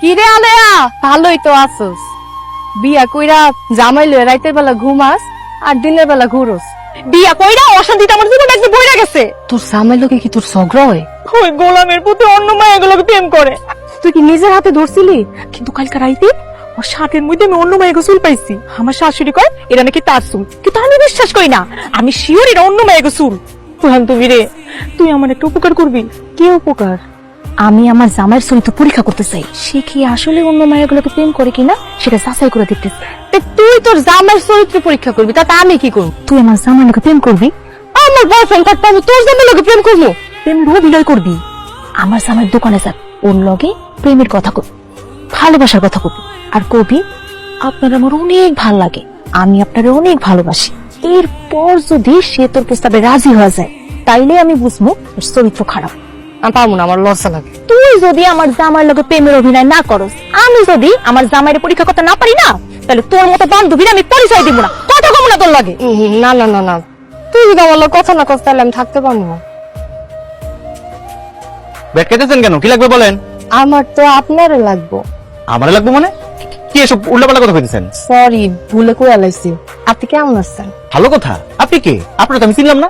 কিরে আলেয়া? ভালোই তো আছোস। বিয়া কইরা জামাই লয়ে রাইতের বেলা ঘুমাস আর দিনের বেলা ঘুরোস। বিয়া কইরা অশান্তিতে আমার জীবন একদম বইরা গেছে। তোর জামাই লোকে কি তোর ঝগড়া হয়? ওই গোলামের প্রতি অন্য মায়াগুলোকে প্রেম করে। তুই কি নিজের হাতে ধরছিলি? কিন্তু কালকে রাইতে ওর শার্টের মধ্যে আমি অন্য মায়ের চুল পাইছি। আমার শাশুড়ি কয় এটা নাকি তার চুল। কিন্তু আমি বিশ্বাস করি না। আমি শিওর এটা অন্য মায়ের চুল। তুহান তুমি রে তুই আমার একটা উপকার করবি। কে উপকার? আমি আমার জামাইয়ের চরিত্র পরীক্ষা করতে চাই। সে কি আসলে অন্য মায়াগুলোকে প্রেম করে কিনা? সেটা যাচাই করে দেখতে চাই। তুই তোর জামাইয়ের চরিত্র পরীক্ষা করবি তাতে আমি কি করব? তুই আমার জামাইকে প্রেম করবি? আমার বয়ফ্রেন্ড থাকতে আমি তোর জামাই লোকে প্রেম করব? প্রেম অভিনয় করবি। আমার জামাইয়ের দোকানে যাবি ওর লগে প্রেমের কথা কবি ভালোবাসার কথা কবি। আর কবি আপনার আমার অনেক ভালো লাগে আমি আপনারে অনেক ভালোবাসি। এরপর যদি সে তোর প্রস্তাবে রাজি হয়ে যায় তাইলে আমি বুঝব ওর চরিত্র খারাপ। আমি পারব না আমার লজ্জা লাগে। তুই যদি আমার জামাইয়ের লগে প্রেমের অভিনয় না করস আমি যদি আমার জামাইয়ের পরীক্ষা করতে না পারি না তাহলে তোর মতো বান্ধবীর আমি পরিচয় দিব না। কথা কম না তোর লাগে। না না না না। তুই যদি আমার লগে কথা না কস তাহলে আমি থাকতে পারব না। ব্যাট খেতেছেন কেন? কি লাগবে বলেন? আমার তো আপনারও লাগবো। আমার লাগবে মানে? কি এসব উল্টাপাল্টা কথা কইতেছেন? সরি ভুলে করে লাইছি আপনি কেমন আছেন? ভালো কথা। আপনি কে? আপনার তো আমি চিনলাম না।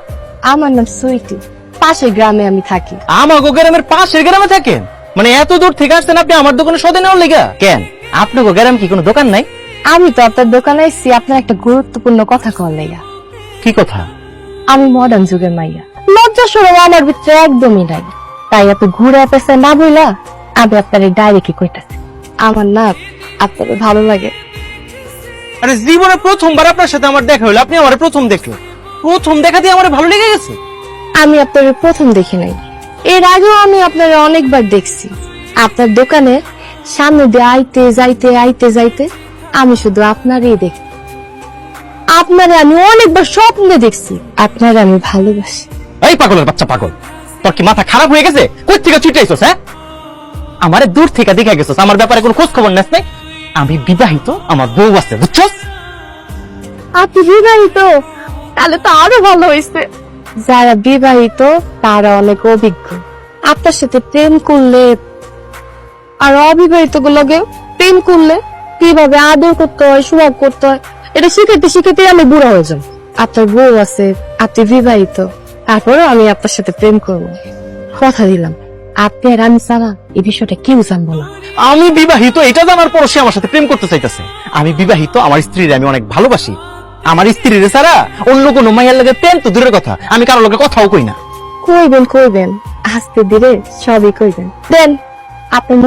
আমার নাম সুইটি। পাশের গ্রামে আমি থাকি। আমার গ্রামের পাশের গ্রামে থাকেন? মানে এত দূর থেকে আসছেন আপনি আমার দোকানে সদে নেওয়ার লেগা। কেন? আপনার গ্রাম কি কোনো দোকান নাই? আমি তো আপনার দোকানে আইছি আপনার একটা গুরুত্বপূর্ণ কথা কল লাইয়া কি কথা? আমি মডার্ন যুগের মাইয়া। লজ্জা সরম আমার ভিতরে একদমই নাই। তাই এত ঘুরে পেছে না বইলা আমি আপনার ডাইরেক্টলি কইতাছি। আমার না আপনার ভালো লাগে। আরে জীবনে প্রথমবার আপনার সাথে আমার দেখা হলো আপনি আমার প্রথম দেখলেন। প্রথম দেখা দিয়ে আমার ভালো লেগে গেছে। আমি আপনার প্রথম দেখি নাই। এর আগেও আমি আপনার অনেকবার দেখছি। আপনার দোকানে সামনে দিয়ে আইতে যাইতে আইতে যাইতে আমি শুধু আপনারই দেখি। আপনারে আমি অনেকবার স্বপ্নে দেখছি আপনারে আমি ভালোবাসি। এই পাগলের বাচ্চা পাগল তোর কি মাথা খারাপ হয়ে গেছে? কই থেকে ছুটাইছস হ্যাঁ? আমারে দূর থেকে দেখে গেছস আমার ব্যাপারে কোনো খোঁজ খবর নেস নাই? আমি বিবাহিত আমার বউ আছে বুঝছস? আপনি বিবাহিত তাহলে তো আরও ভালো হয়েছে যারা বিবাহিত, তারা অনেক অভিজ্ঞ। আপনার সাথে প্রেম করলে আর অবিবাহিত গুলোকে প্রেম করলে কীভাবে আদর করতে হয় সুভাগ করতে হয়, এটা শিখাইতে শিখাইতে আমি বুড়া হয়ে যাব আপনার বউ আছে, আপনি বিবাহিত তারপরে আমি আপনার সাথে প্রেম করব। কথা দিলাম, আপনি আর আমি ছাড়া এই বিষয়টা কেউ জানব না। আমি বিবাহিত, এটা জানার পর সে আমার সাথে প্রেম করতে চাইতেছে। আমি বিবাহিত, আমার স্ত্রীর আমি অনেক ভালোবাসি। আমার স্ত্রীর ছাড়া অন্য কোনো মাইয়ার লাগে প্রেম তো দূরের কথা, আমি কারোর লগে কথাও কই না। কইবেন কইবেন। আস্তে ধীরে সবই কইবেন। দেন, আপনার